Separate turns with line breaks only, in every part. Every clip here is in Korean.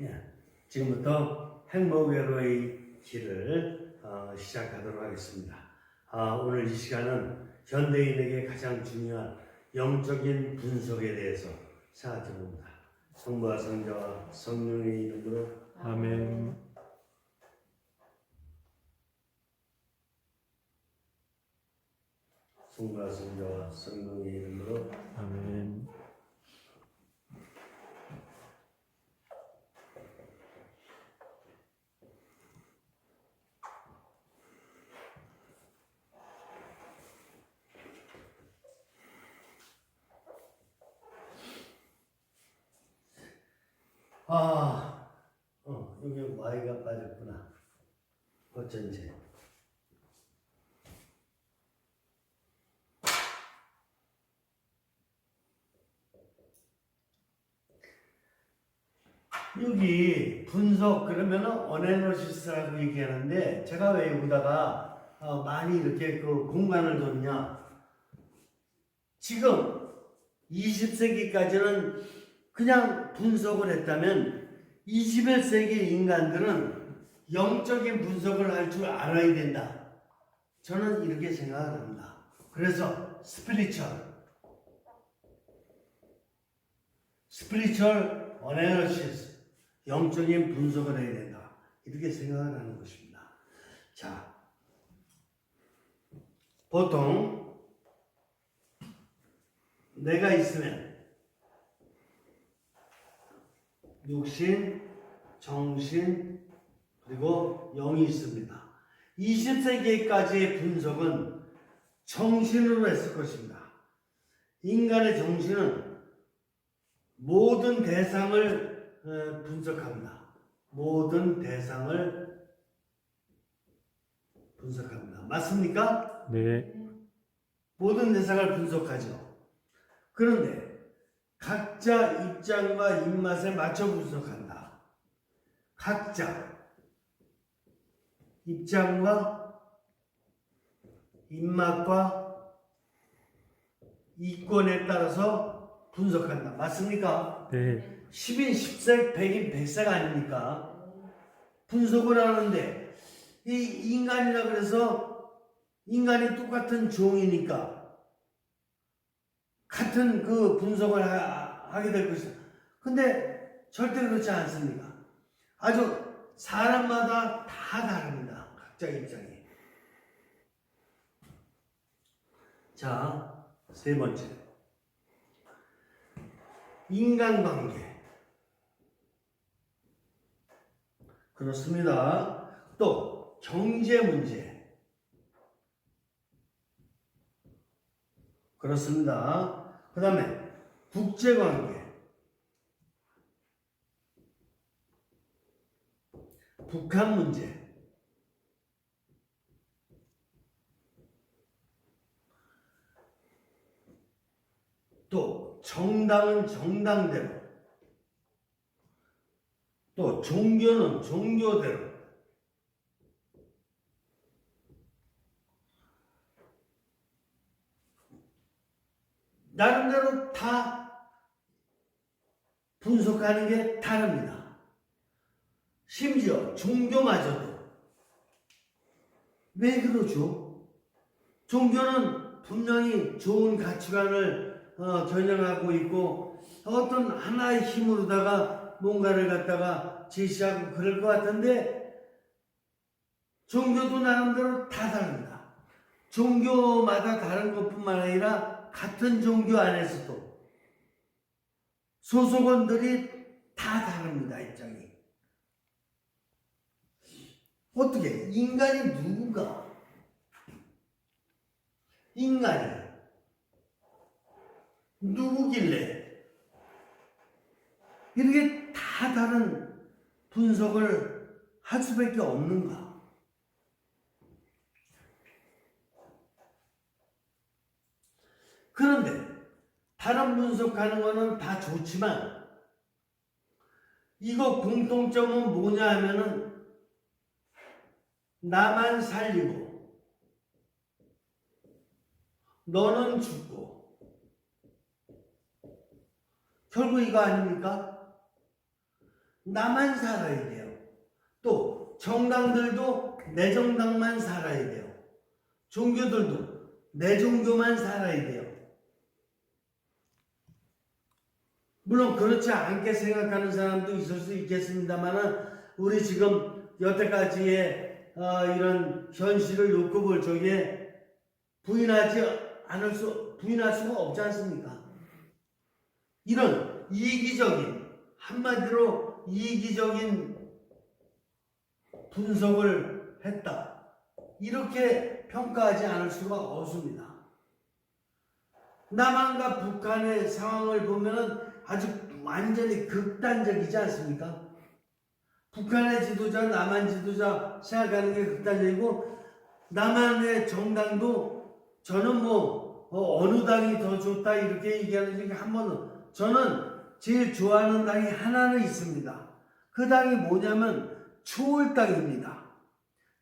예, 지금부터 행복외로의 길을 어, 시작하도록 하겠습니다. 아, 오늘 이 시간은 현대인에게 가장 중요한 영적인 분석에 대해서 생각해 봅니다. 성부와 성자와 성령의 이름으로
아멘.
성부와 성자와 성령의 이름으로
아멘.
아, 어, 여기 Y가 빠졌구나. 어쩐지. 여기 분석 그러면은 어네너시스라고 얘기하는데 제가 왜 여기다가 어, 많이 이렇게 그 공간을 뒀냐? 지금 20세기까지는 그냥 분석을 했다면 21세기 인간들은 영적인 분석을 할 줄 알아야 된다. 저는 이렇게 생각을 합니다. 그래서 스피리추얼 스피리추얼 어네러시스 영적인 분석을 해야 된다. 이렇게 생각을 하는 것입니다. 자, 보통 내가 있으면 육신, 정신, 그리고 영이 있습니다. 20세기까지의 분석은 정신으로 했을 것입니다. 인간의 정신은 모든 대상을 어, 분석합니다. 모든 대상을 분석합니다. 맞습니까?
네.
모든 대상을 분석하죠. 그런데 각자 입장과 입맛에 맞춰 분석한다. 각자 입장과 입맛과 이권에 따라서 분석한다. 맞습니까?
네.
10인 10색, 100인 100색 아닙니까? 분석을 하는데 이 인간이라 그래서 인간이 똑같은 종이니까 같은 그 분석을 하, 게될 것이다. 근데 절대 그렇지 않습니다. 아주 사람마다 다 다릅니다. 각자 입장이. 자, 세 번째. 인간관계. 그렇습니다. 또 경제 문제. 그렇습니다. 그 다음에 국제관계. 북한 문제. 또 정당은 정당대로. 또 종교는 종교대로. 나름대로 다 분석하는 게 다릅니다. 심지어 종교마저도. 왜 그러죠? 종교는 분명히 좋은 가치관을 어, 겨냥하고 있고 어떤 하나의 힘으로다가 뭔가를 갖다가 제시하고 그럴 것 같은데 종교도 나름대로 다 다릅니다. 종교마다 다른 것뿐만 아니라 같은 종교 안에서도 소속원들이 다 다릅니다. 입장이. 어떻게 인간이 누군가? 인간이 누구길래 이렇게 다 다른 분석을 할 수밖에 없는가? 그런데 다른 분석하는 거는 다 좋지만 이거 공통점은 뭐냐 하면은 나만 살리고 너는 죽고 결국 이거 아닙니까? 나만 살아야 돼요. 또 정당들도 내 정당만 살아야 돼요. 종교들도 내 종교만 살아야 돼요. 물론 그렇지 않게 생각하는 사람도 있을 수 있겠습니다만은 우리 지금 여태까지의 어, 이런 현실을 놓고 볼 적에 부인하지 않을 수 부인할 수가 없지 않습니까? 이런 이기적인 한마디로 이기적인 분석을 했다. 이렇게 평가하지 않을 수가 없습니다. 남한과 북한의 상황을 보면은 아주 완전히 극단적이지 않습니까? 북한의 지도자, 남한 지도자 생각하는 게 극단적이고 남한의 정당도 저는 뭐 어, 느 당이 더 좋다 이렇게 얘기하는 중에 한 번은 저는 제일 좋아하는 당이 하나는 있습니다. 그 당이 뭐냐면 초월당입니다.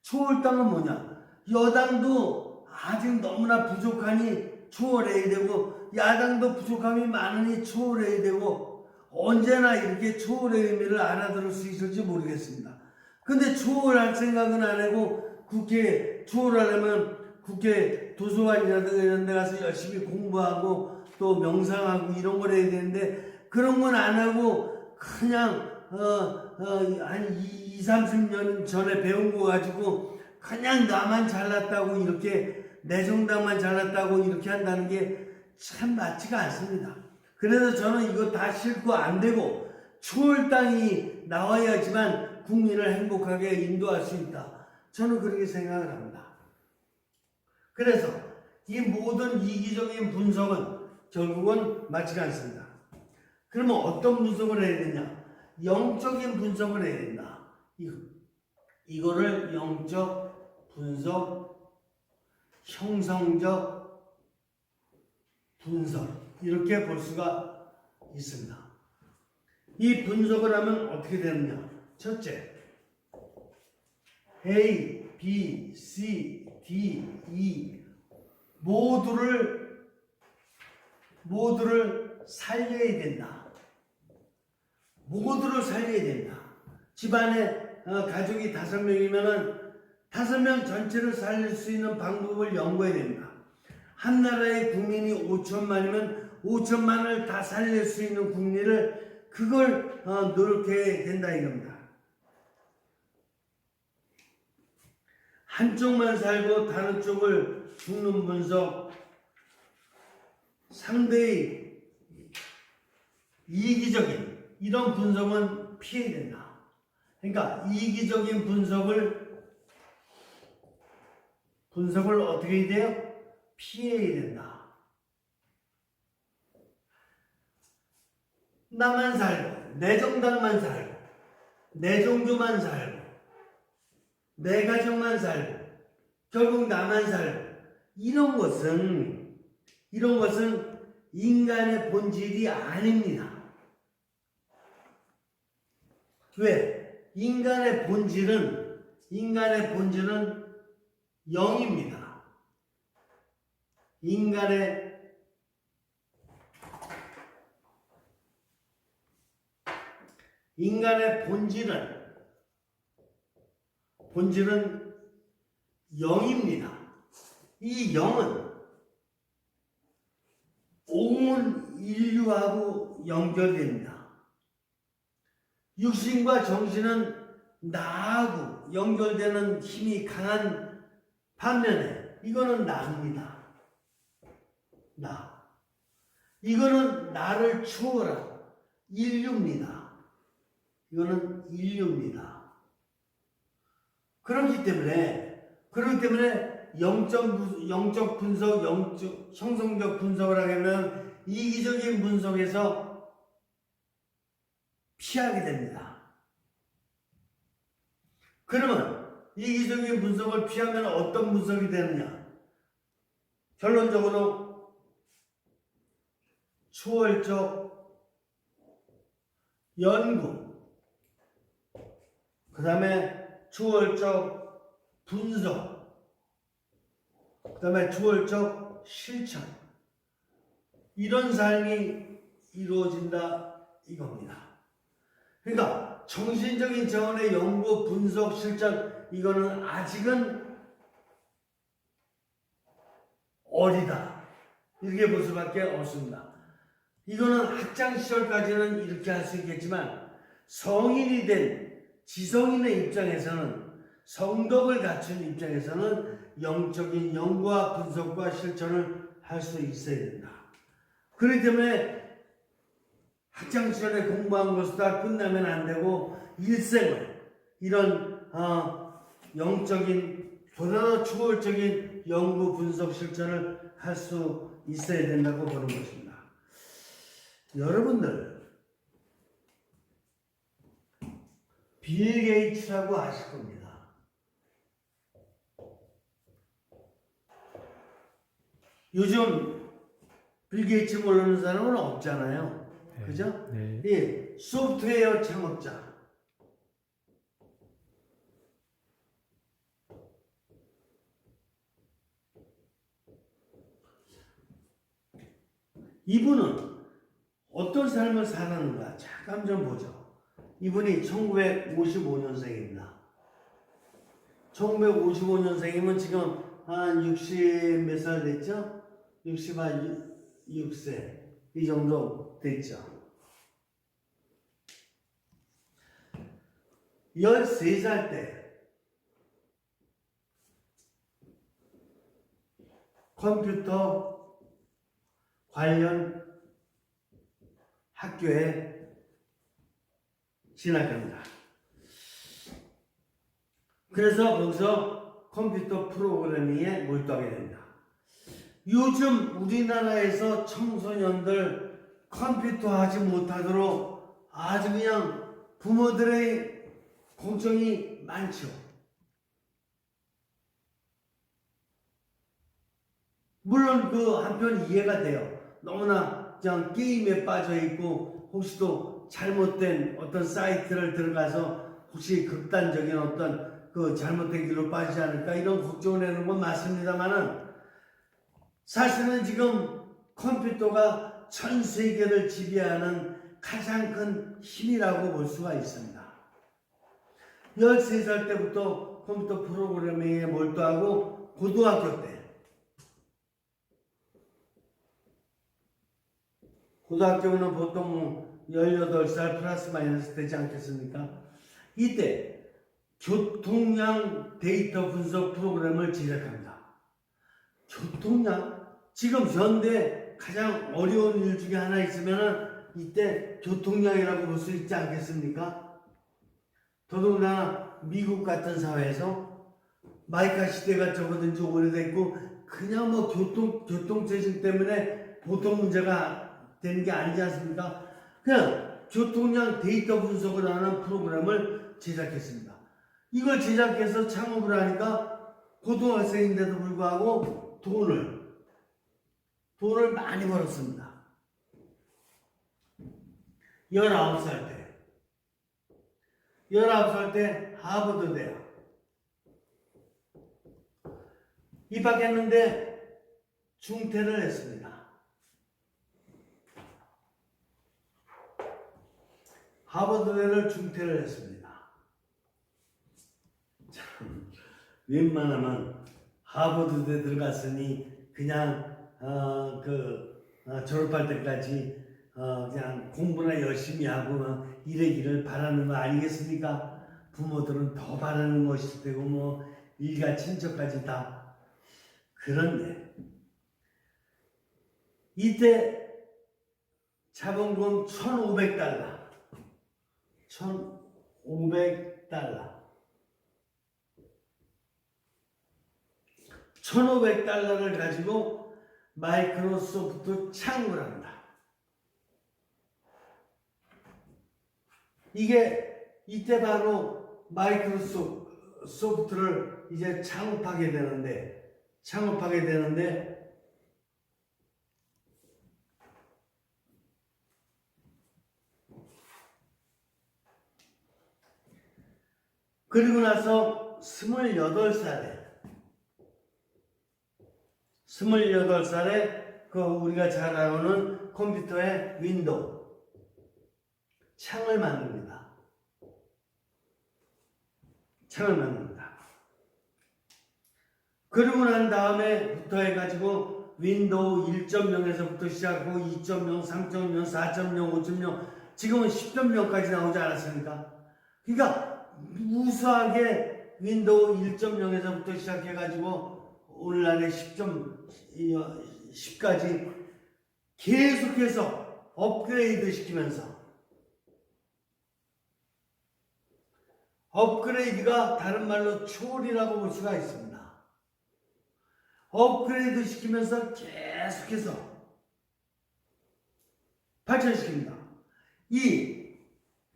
초월당은 뭐냐? 여당도 아직 너무나 부족하니 초월해야 되고 야당도 부족함이 많으니 초월해야 되고 언제나 이렇게 초월의 의미를 알아들을 수 있을지 모르겠습니다. 근데 초월할 생각은 안 하고 국회 초월하려면 국회 도서관이라든가 이런 데 가서 열심히 공부하고 또 명상하고 이런 걸 해야 되는데 그런 건 안 하고 그냥 어, 어, 한 2, 30년 전에 배운 거 가지고 그냥 나만 잘났다고 이렇게 내 정당만 잘났다고 이렇게 한다는 게 참 맞지가 않습니다. 그래서 저는 이거 다 싫고 안 되고 초월당이 나와야지만 국민을 행복하게 인도할 수 있다. 저는 그렇게 생각을 합니다. 그래서 이 모든 이기적인 분석은 결국은 맞지가 않습니다. 그러면 어떤 분석을 해야 되냐? 영적인 분석을 해야 된다. 이거, 이거를 영적 분석, 형성적 분석 이렇게 볼 수가 있습니다. 이 분석을 하면 어떻게 되느냐? 첫째, A, B, C, D, E 모두를 모두를 살려야 된다. 모두를 살려야 된다. 집안에 어, 가족이 다섯 명이면은 다섯 명 전체를 살릴 수 있는 방법을 연구해야 된다. 한 나라의 국민이 5천만이면 5천만을 다 살릴 수 있는 국민을 그걸 어, 노력해야 된다 이겁니다. 한쪽만 살고 다른 쪽을 죽는 분석 상대의 이기적인 이런 분석은 피해야 된다. 그러니까 이기적인 분석을 분석을 어떻게 해야 돼요? 피해야 된다. 나만 살고 내 정당만 살고 내 종교만 살고 내 가정만 살고 결국 나만 살고 이런 것은 이런 것은 인간의 본질이 아닙니다. 왜? 인간의 본질은 인간의 본질은 영입니다. 인간의 인간의 본질은 본질은 영입니다. 이 영은 온 인류하고 연결됩니다. 육신과 정신은 나하고 연결되는 힘이 강한 반면에 이거는 나입니다. 나. 이거는 나를 추월한 인류입니다. 이거는 인류입니다. 그렇기 때문에 그렇기 때문에 영적 영적 분석, 영적 형성적 분석을 하려면 이기적인 분석에서 피하게 됩니다. 그러면 이기적인 분석을 피하면 어떤 분석이 되느냐? 결론적으로 초월적 연구, 그 다음에 초월적 분석, 그 다음에 초월적 실천. 이런 삶이 이루어진다 이겁니다. 그러니까 정신적인 자원의 연구, 분석, 실전 이거는 아직은 어리다. 이렇게 볼 수밖에 없습니다. 이거는 학창 시절까지는 이렇게 할 수 있겠지만 성인이 된 지성인의 입장에서는 성덕을 갖춘 입장에서는 영적인 연구와 분석과 실천을 할 수 있어야 된다. 그렇기 때문에 학창 시절에 공부한 것이 다 끝나면 안 되고 일생을 이런 어, 영적인 보다 더 초월적인 연구 분석 실천을 할 수 있어야 된다고 보는 것입니다. 여러분들 빌 게이츠라고 아실 겁니다. 요즘 빌 게이츠 모르는 사람은 없잖아요. 그죠?
네.
이 소프트웨어 창업자. 이분은 어떤 삶을 살았는가 잠깐 좀 보죠. 이분이 1955년생입니다. 1955년생이면 지금 한 60 몇 살 됐죠? 66세 이 정도 됐죠. 13살 때 컴퓨터 관련 학교에 진학합니다. 그래서 거기서 컴퓨터 프로그래밍에 몰두하게 됩니다. 요즘 우리나라에서 청소년들 컴퓨터 하지 못하도록 아주 그냥 부모들의 걱정이 많죠. 물론 그 한편 이해가 돼요. 너무나 그냥 게임에 빠져 있고 혹시 또 잘못된 어떤 사이트를 들어가서 혹시 극단적인 어떤 그 잘못된 길로 빠지지 않을까 이런 걱정을 하는 건 맞습니다만은 사실은 지금 컴퓨터가 전 세계를 지배하는 가장 큰 힘이라고 볼 수가 있습니다. 13살 때부터 컴퓨터 프로그래밍에 몰두하고 고등학교 때 고등학교는 보통 18살 플러스 마이너스 되지 않겠습니까? 이때 교통량 데이터 분석 프로그램을 제작합니다. 교통량? 지금 현대 가장 어려운 일 중에 하나 있으면은 이때 교통량이라고 볼 수 있지 않겠습니까? 더더군다나 미국 같은 사회에서 마이카 시대가 적어든 지 오래됐고 그냥 뭐 교통 교통체증 때문에 보통 문제가 되는 게 아니지 않습니까? 그냥 교통량 데이터 분석을 하는 프로그램을 제작했습니다. 이걸 제작해서 창업을 하니까 고등학생인데도 불구하고 돈을 돈을 많이 벌었습니다. 19살 때 19살 때 하버드 대학 입학했는데 중퇴를 했습니다. 하버드대를 중퇴를 했습니다. 참 웬만하면 하버드대 들어갔으니 그냥 어, 그 어, 졸업할 때까지 어, 그냥 공부나 열심히 하고 어, 이래기를 바라는 거 아니겠습니까? 부모들은 더 바라는 것일 테고 뭐 일가 친척까지 다 그런데 이때 자본금 1,500달러 1,500달러. 1,500달러를 가지고 마이크로소프트 창업을 합니다. 이게 이때 바로 마이크로소프트를 이제 창업하게 되는데, 창업하게 되는데, 그리고 나서 28살에 28살에 그 우리가 잘 알아오는 컴퓨터의 윈도우 창을 만듭니다. 창을 만듭니다. 그러고 난 다음에부터 해가지고 윈도우 1.0에서부터 시작하고 2.0, 3.0, 4.0, 5.0 지금은 10.0까지 나오지 않았습니까? 그러니까 우수하게 윈도우 1.0에서부터 시작해가지고 오늘날의 10.10까지 계속해서 업그레이드 시키면서 업그레이드가 다른 말로 초월이라고 볼 수가 있습니다. 업그레이드 시키면서 계속해서 발전시킵니다. 이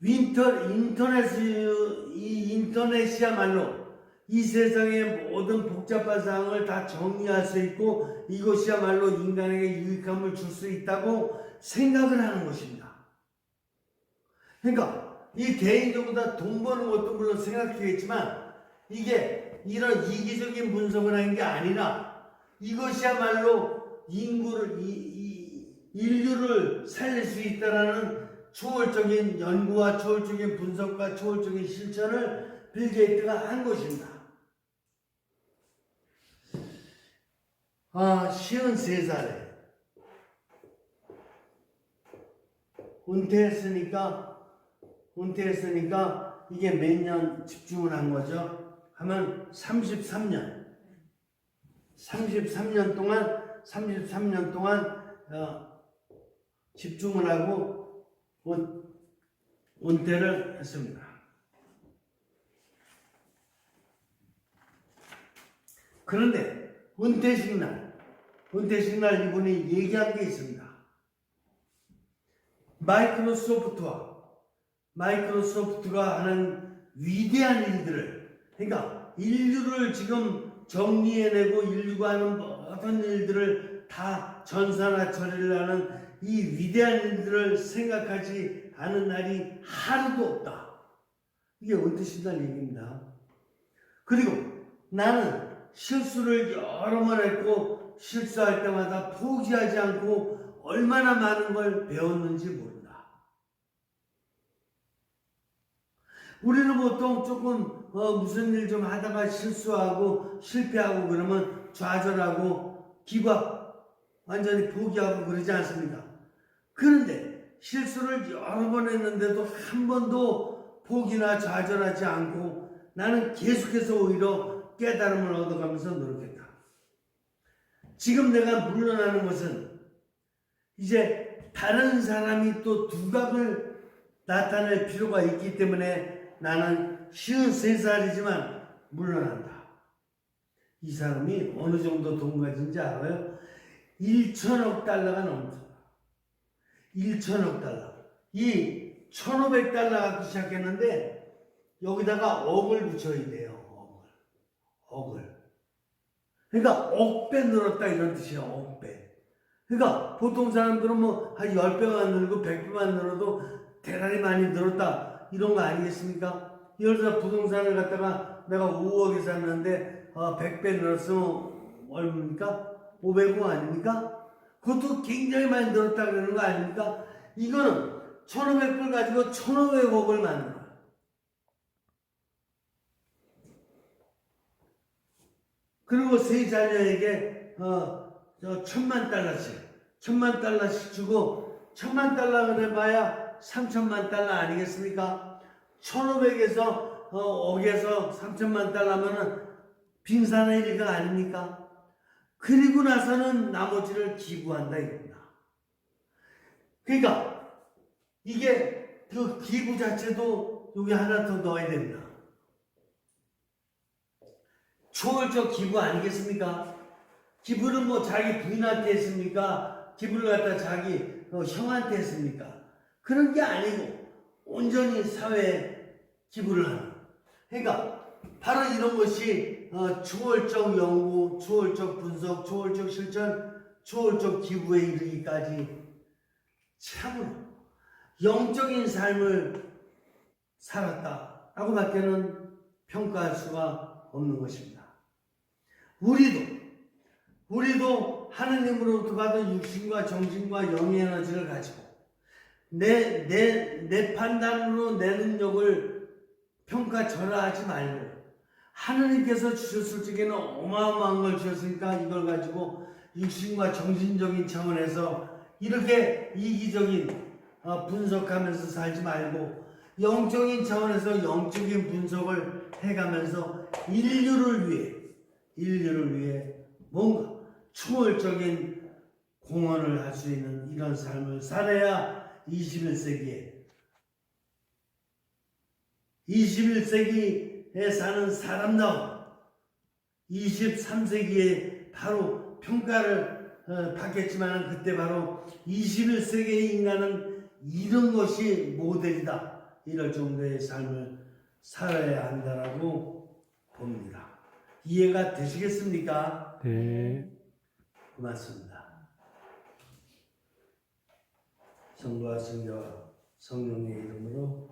윈터 인터넷 이 인터넷이야말로 이 세상의 모든 복잡한 사항을 다 정리할 수 있고 이것이야말로 인간에게 유익함을 줄 수 있다고 생각을 하는 것입니다. 그러니까 이 개인적으로 다 돈 버는 것도 물론 생각되겠지만 이게 이런 이기적인 분석을 하는 게 아니라 이것이야말로 인구를 이, 이 인류를 살릴 수 있다라는 초월적인 연구와 초월적인 분석과 초월적인 실천을 빌 게이트가 한 것입니다. 아, 53살에 은퇴했으니까 은퇴했으니까 이게 몇 년 집중을 한 거죠? 하면 33년. 33년 동안 33년 동안 어, 집중을 하고 은, 은퇴를 했습니다. 그런데 은퇴식 날, 은퇴식 날 이분이 얘기한 게 있습니다. 마이크로소프트와 마이크로소프트가 하는 위대한 일들을 그러니까 인류를 지금 정리해내고 인류가 하는 모든 일들을 다 전사나 처리를 하는 이 위대한 일들을 생각하지 않은 날이 하루도 없다. 이게 은퇴신단 얘기입니다. 그리고 나는 실수를 여러 번 했고 실수할 때마다 포기하지 않고 얼마나 많은 걸 배웠는지 모른다. 우리는 보통 조금 어, 무슨 일 좀 하다가 실수하고 실패하고 그러면 좌절하고 기각 완전히 포기하고 그러지 않습니까? 그런데 실수를 여러 번 했는데도 한 번도 포기나 좌절하지 않고 나는 계속해서 오히려 깨달음을 얻어가면서 노력했다. 지금 내가 물러나는 것은 이제 다른 사람이 또 두각을 나타낼 필요가 있기 때문에 나는 쉬운 세 살이지만 물러난다. 이 사람이 어느 정도 돈 가진지 알아요? 1천억 달러가 넘습니다. 1천억 달러. 이 1,500달러 갖고 시작했는데 여기다가 억을 붙여야 돼요. 억을. 그러니까 억배 늘었다 이런 뜻이야. 억배. 그러니까 보통 사람들은 뭐 한 10배만 늘고 100배만 늘어도 대단히 많이 늘었다. 이런 거 아니겠습니까? 예를 들어 부동산을 갖다가 내가 5억에 샀는데 어, 100배 늘었으면 얼마입니까? 500억 아닙니까? 그것도 굉장히 많이 늘었다 그러는 거 아닙니까? 이거는 1500불 가지고 1500억을 만든 거야. 그리고 세 자녀에게 어, 저 천만 달러씩, 천만 달러씩 주고 천만 달러를 해봐야 3천만 달러 아니겠습니까? 1500에서 어, 억에서 3천만 달러면은 빙산의 일가 아닙니까? 그리고 나서는 나머지를 기부한다 이겁니다. 그러니까 이게 그 기부 자체도 여기 하나 더 넣어야 됩니다. 초월적 기부 아니겠습니까? 기부는 뭐 자기 부인한테 했습니까? 기부를 갖다 자기 어, 형한테 했습니까? 그런 게 아니고 온전히 사회에 기부를 하는. 그러니까 바로 이런 것이 어, 초월적 연구, 초월적 분석, 초월적 실천, 초월적 기부에 이르기까지 참으로 영적인 삶을 살았다라고 밖에는 평가할 수가 없는 것입니다. 우리도 우리도 하느님으로부터 받은 육신과 정신과 영의 에너지를 가지고 내, 내, 내 판단으로 내 능력을 평가절하하지 말고 하느님께서 주셨을 적에는 어마어마한 걸 주셨으니까 이걸 가지고 육신과 정신적인 차원에서 이렇게 이기적인 어, 분석하면서 살지 말고 영적인 차원에서 영적인 분석을 해가면서 인류를 위해 인류를 위해 뭔가 추월적인 공헌을 할 수 있는 이런 삶을 살아야 21세기에 21세기에 사는 사람다운 23세기에 바로 평가를 어, 받겠지만 그때 바로 21세기의 인간은 이런 것이 모델이다. 이럴 정도의 삶을 살아야 한다라고 봅니다. 이해가 되시겠습니까?
네.
고맙습니다. 성부와 성자와 성령의 이름으로